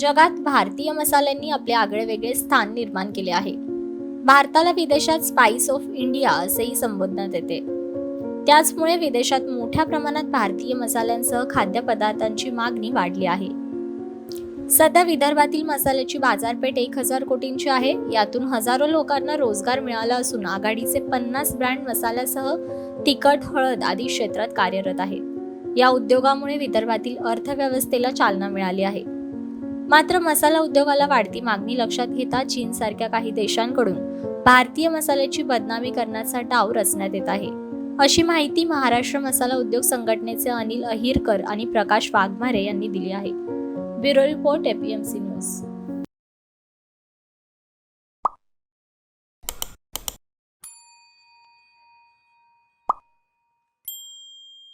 जगात भारतीय मसाल्यांनी आपले आगळेवेगळे स्थान निर्माण केले आहे. भारताला विदेशात स्पाइस ऑफ इंडिया असेही संबोधण्यात येते. त्याचमुळे विदेशात मोठ्या प्रमाणात भारतीय मसाल्यांसह खाद्यपदार्थांची मागणी वाढली आहे. सध्या विदर्भातील मसाल्याची बाजारपेठ एक हजार कोटींची आहे. यातून हजारो लोकांना रोजगार मिळाला असून आघाडीचे पन्नास ब्रँड मसाल्यासह तिखट हळद आदी क्षेत्रात कार्यरत आहेत या उद्योगामुळे विदर्भातील अर्थव्यवस्थेला चालना मिळाली आहे. मात्र मसाला उद्योगाला वाढती मागणी लक्षात घेता चीन सारख्या काही देशांकडून भारतीय मसाल्याची बदनामी करण्याचा डाव रचण्यात येत आहे. अशी माहिती महाराष्ट्र मसाला उद्योग संघटनेचे अनिल अहिरकर आणि प्रकाश वाघमारे यांनी दिली आहे. Bureau report APMC news